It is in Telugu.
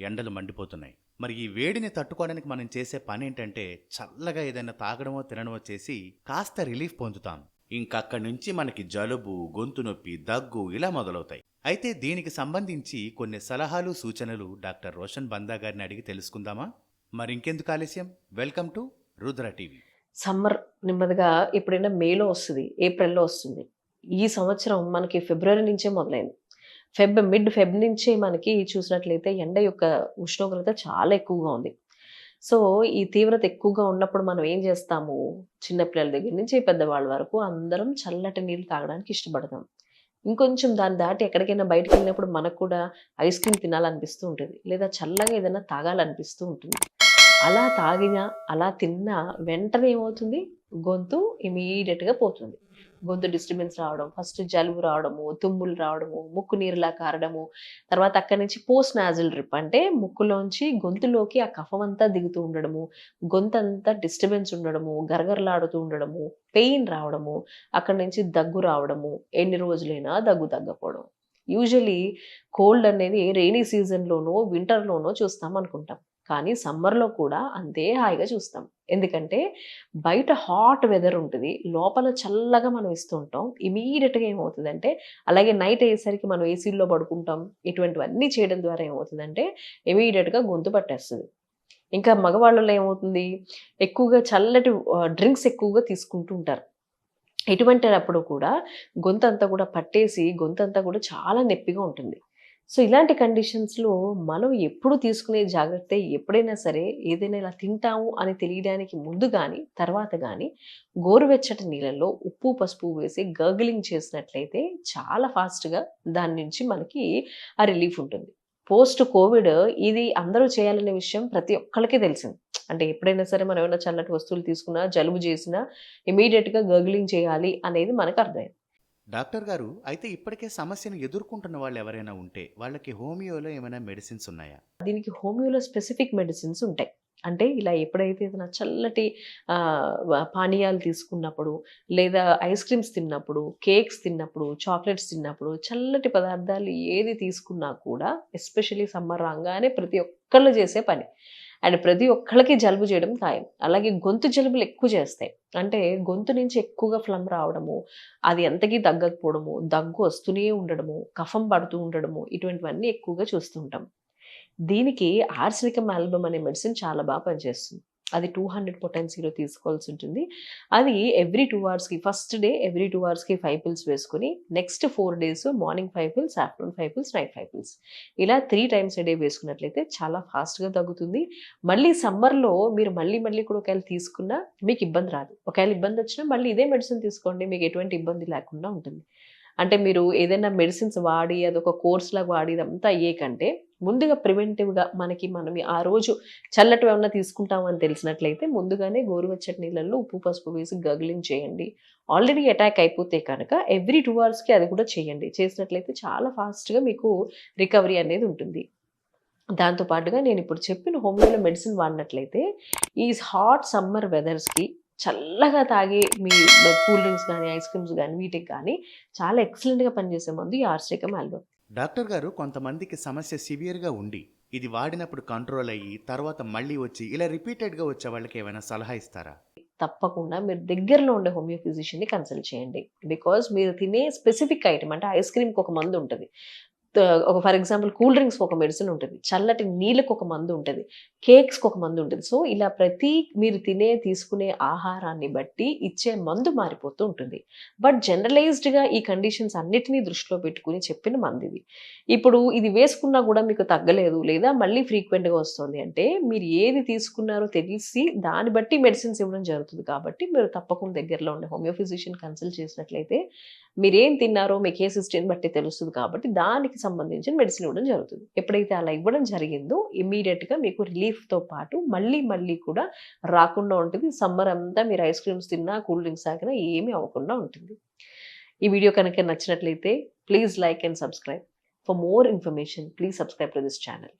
ఎండలు మండిపోతున్నాయి. మరి ఈ వేడిని తట్టుకోవడానికి మనం చేసే పని ఏంటంటే చల్లగా ఏదైనా తాగడమో తినడమో చేసి కాస్త రిలీఫ్ పొందుతాం. ఇంకక్కడి నుంచి మనకి జలుబు గొంతు నొప్పి దగ్గు ఇలా మొదలవుతాయి. అయితే దీనికి సంబంధించి కొన్ని సలహాలు సూచనలు డాక్టర్ రోషన్ బందా గారిని అడిగి తెలుసుకుందామా? మరి ఇంకెందుకు ఆలస్యం? Welcome to Rudra TV. Summer నెమ్మదిగా ఎప్పుడైనా మేలో వస్తుంది ఏప్రిల్లో వస్తుంది. ఈ సంవత్సరం మనకి ఫిబ్రవరి నుంచే మొదలైంది. ఫెబ్ మిడ్ ఫెబ్ నుంచే మనకి చూసినట్లయితే ఎండ యొక్క ఉష్ణోగ్రత చాలా ఎక్కువగా ఉంది. సో ఈ తీవ్రత ఎక్కువగా ఉన్నప్పుడు మనం ఏం చేస్తాము? చిన్నపిల్లల దగ్గర నుంచి పెద్దవాళ్ళ వరకు అందరం చల్లటి నీళ్ళు తాగడానికి ఇష్టపడతాం. ఇంకొంచెం దాన్ని దాటి ఎక్కడికైనా బయటకు వెళ్ళినప్పుడు మనకు కూడా ఐస్ క్రీమ్ తినాలనిపిస్తూ ఉంటుంది. లేదా చల్లగా ఏదైనా తాగాలనిపిస్తూ ఉంటుంది. అలా తాగినా అలా తిన్నా వెంటనే ఏమవుతుంది? గొంతు ఇమీడియట్గా పోతుంది. గొంతు డిస్టర్బెన్స్ రావడం ఫస్ట్ జలుబు రావడము తుమ్ములు రావడము ముక్కు నీరులా కారడము తర్వాత అక్కడి నుంచి పోస్ట్ నాజిల్ డ్రిప్ అంటే ముక్కులోంచి గొంతులోకి ఆ కఫం అంతా దిగుతూ ఉండడము గొంతు అంతా డిస్టర్బెన్స్ ఉండడము గరగరలాడుతూ ఉండడము పెయిన్ రావడము అక్కడి నుంచి దగ్గు రావడము ఎన్ని రోజులైనా దగ్గు తగ్గపోవడం యూజువలీ కోల్డ్ అనేది రెయినీ సీజన్లోనో వింటర్లోనో చూస్తాం అనుకుంటాం. కానీ సమ్మర్లో కూడా అంతే హాయిగా చూస్తాం. ఎందుకంటే బయట హాట్ వెదర్ ఉంటుంది. లోపల చల్లగా మనం ఇస్తుంటాం. ఇమీడియట్గా ఏమవుతుందంటే అలాగే నైట్ అయ్యేసరికి మనం ఏసీల్లో పడుకుంటాం. ఇటువంటివన్నీ చేయడం ద్వారా ఏమవుతుందంటే ఇమీడియట్గా గొంతు పట్టేస్తుంది. ఇంకా మగవాళ్ళలో ఏమవుతుంది? ఎక్కువగా చల్లటి డ్రింక్స్ ఎక్కువగా తీసుకుంటూ ఉంటారు. ఎటువంటి అప్పుడు కూడా గొంతు అంతా కూడా పట్టేసి గొంతు అంతా కూడా చాలా నొప్పిగా ఉంటుంది. సో ఇలాంటి కండిషన్స్లో మనం ఎప్పుడు తీసుకునే జాగ్రత్త ఎప్పుడైనా సరే ఏదైనా ఇలా తింటాము అని తెలియడానికి ముందు కానీ తర్వాత కానీ గోరువెచ్చటి నీళ్ళల్లో ఉప్పు పసుపు వేసి గర్గిలింగ్ చేసినట్లయితే చాలా ఫాస్ట్గా దాని నుంచి మనకి ఆ రిలీఫ్ ఉంటుంది. పోస్ట్ కోవిడ్ ఇది అందరూ చేయాలనే విషయం ప్రతి ఒక్కరికి తెలిసింది. అంటే ఎప్పుడైనా సరే మనం ఏమైనా చల్లటి వస్తువులు తీసుకున్నా జలుబు చేసినా ఇమీడియట్గా గర్గిలింగ్ చేయాలి అనేది మనకు అర్థమైంది. డాక్టర్ గారు అయితే ఇప్పటికే సమస్యను ఎదుర్కొంటున్న వాళ్ళు ఎవరైనా ఉంటే వాళ్ళకి హోమియోలో ఏమైనా మెడిసిన్స్ ఉన్నాయా? దీనికి హోమియోలో స్పెసిఫిక్ మెడిసిన్స్ ఉంటాయి. అంటే ఇలా ఎప్పుడైతే ఏదైనా చల్లటి పానీయాలు తీసుకున్నప్పుడు లేదా ఐస్ క్రీమ్స్ తిన్నప్పుడు కేక్స్ తిన్నప్పుడు చాక్లెట్స్ తిన్నప్పుడు చల్లటి పదార్థాలు ఏది తీసుకున్నా కూడా ఎస్పెషలీ సమ్మర్ రాగానే ప్రతి ఒక్కళ్ళు చేసే పని. అండ్ ప్రతి ఒక్కళ్ళకి జలుబు చేయడం ఖాయం. అలాగే గొంతు జలుబులు ఎక్కువ చేస్తాయి. అంటే గొంతు నుంచి ఎక్కువగా ఫ్లమ్ రావడము అది ఎంతకీ తగ్గకపోవడము దగ్గు వస్తూనే ఉండడము కఫం పడుతూ ఉండడము ఇటువంటివన్నీ ఎక్కువగా చూస్తుంటాం దీనికి ఆర్సినికం ఆల్బమ్ అనే మెడిసిన్ చాలా బాగా పనిచేస్తుంది. అది టూ హండ్రెడ్ పొటెన్సీలో తీసుకోవాల్సి ఉంటుంది. అది ఎవ్రీ టూ అవర్స్కి ఫస్ట్ డే ఎవ్రీ టూ అవర్స్కి ఫైవ్ పిల్స్ వేసుకుని next four days morning five pills afternoon five pills night five pills. ఇలా త్రీ టైమ్స్ ఏ డే వేసుకున్నట్లయితే చాలా ఫాస్ట్గా తగ్గుతుంది. మళ్ళీ సమ్మర్లో మీరు మళ్ళీ మళ్ళీ కూడా ఒకవేళ తీసుకున్నా మీకు ఇబ్బంది రాదు. ఒకవేళ ఇబ్బంది వచ్చినా మళ్ళీ ఇదే మెడిసిన్ తీసుకోండి మీకు ఎటువంటి ఇబ్బంది లేకుండా ఉంటుంది. అంటే మీరు ఏదైనా మెడిసిన్స్ వాడి అదొక కోర్స్ లాగా వాడి ఇదంతా అయ్యే కంటే ముందుగా ప్రివెంటివ్గా మనకి మనం ఆ రోజు చల్లటి ఏమన్నా తీసుకుంటామని తెలిసినట్లయితే ముందుగానే గోరువెచ్చటి నీళ్ళల్లో ఉప్పు పసుపు వేసి గగ్లింగ్ చేయండి. ఆల్రెడీ అటాక్ అయిపోతే కనుక ఎవ్రీ టూ అవర్స్కి అది కూడా చేయండి. చేసినట్లయితే చాలా ఫాస్ట్గా మీకు రికవరీ అనేది ఉంటుంది. దాంతో పాటుగా నేను ఇప్పుడు చెప్పిన హోమియోలో మెడిసిన్ వాడినట్లయితే ఈ హాట్ సమ్మర్ వెదర్స్కి చల్లగా తాగే మీ కూల్ డ్రింక్స్ కానీ ఐస్ క్రీమ్స్ కానీ వీటికి కానీ చాలా ఎక్సలెంట్గా పనిచేసే మందు ఈ ఆర్స్టికమ్ ఆల్బమ్. డాక్టర్ గారు కొంతమందికి సమస్య సివియర్గా ఉండి ఇది వాడినప్పుడు కంట్రోల్ అయ్యి తర్వాత మళ్ళీ వచ్చి ఇలా రిపీటెడ్గా వచ్చే వాళ్ళకి ఏమైనా సలహా ఇస్తారా? తప్పకుండా మీరు దగ్గరలో ఉండే హోమియో ఫిజిషియన్ని కన్సల్ట్ చేయండి. బికాజ్ మీరు తినే స్పెసిఫిక్ ఐటమ్ అంటే ఐస్ క్రీమ్కి ఒక మందు ఉంటుంది. ఒక ఫర్ ఎగ్జాంపుల్ కూల్ డ్రింక్స్కి ఒక మెడిసిన్ ఉంటుంది. చల్లటి నీళ్ళకు ఒక మందు ఉంటుంది. కేక్స్కి ఒక మందు ఉంటుంది. సో ఇలా ప్రతి మీరు తినే తీసుకునే ఆహారాన్ని బట్టి ఇచ్చే మందు మారిపోతూ ఉంటుంది. బట్ జనరలైజ్డ్గా ఈ కండిషన్స్ అన్నిటినీ దృష్టిలో పెట్టుకుని చెప్పిన మందు ఇది. ఇప్పుడు ఇది వేసుకున్నా కూడా మీకు తగ్గలేదు లేదా మళ్ళీ ఫ్రీక్వెంట్గా వస్తుంది అంటే మీరు ఏది తీసుకున్నారో తెలిసి దాన్ని బట్టి మెడిసిన్స్ ఇవ్వడం జరుగుతుంది కాబట్టి మీరు తప్పకుండా దగ్గరలో ఉండే హోమియో ఫిజిషియన్ కన్సల్ట్ చేసినట్లయితే మీరేం తిన్నారో మీకు ఏ సిస్టమ్ బట్టి తెలుస్తుంది కాబట్టి దానికి సంబంధించిన మెడిసిన్ ఇవ్వడం జరుగుతుంది. ఎప్పుడైతే అలా ఇవ్వడం జరిగిందో ఇమీడియట్గా మీకు రిలీఫ్తో పాటు మళ్ళీ మళ్ళీ కూడా రాకుండా ఉంటుంది. సమ్మర్ అంతా మీరు ఐస్ క్రీమ్స్ తిన్నా కూల్ డ్రింక్స్ తాగినా ఏమీ అవ్వకుండా ఉంటుంది. ఈ వీడియో కనుక నచ్చినట్లయితే please like and subscribe for more information please subscribe to this channel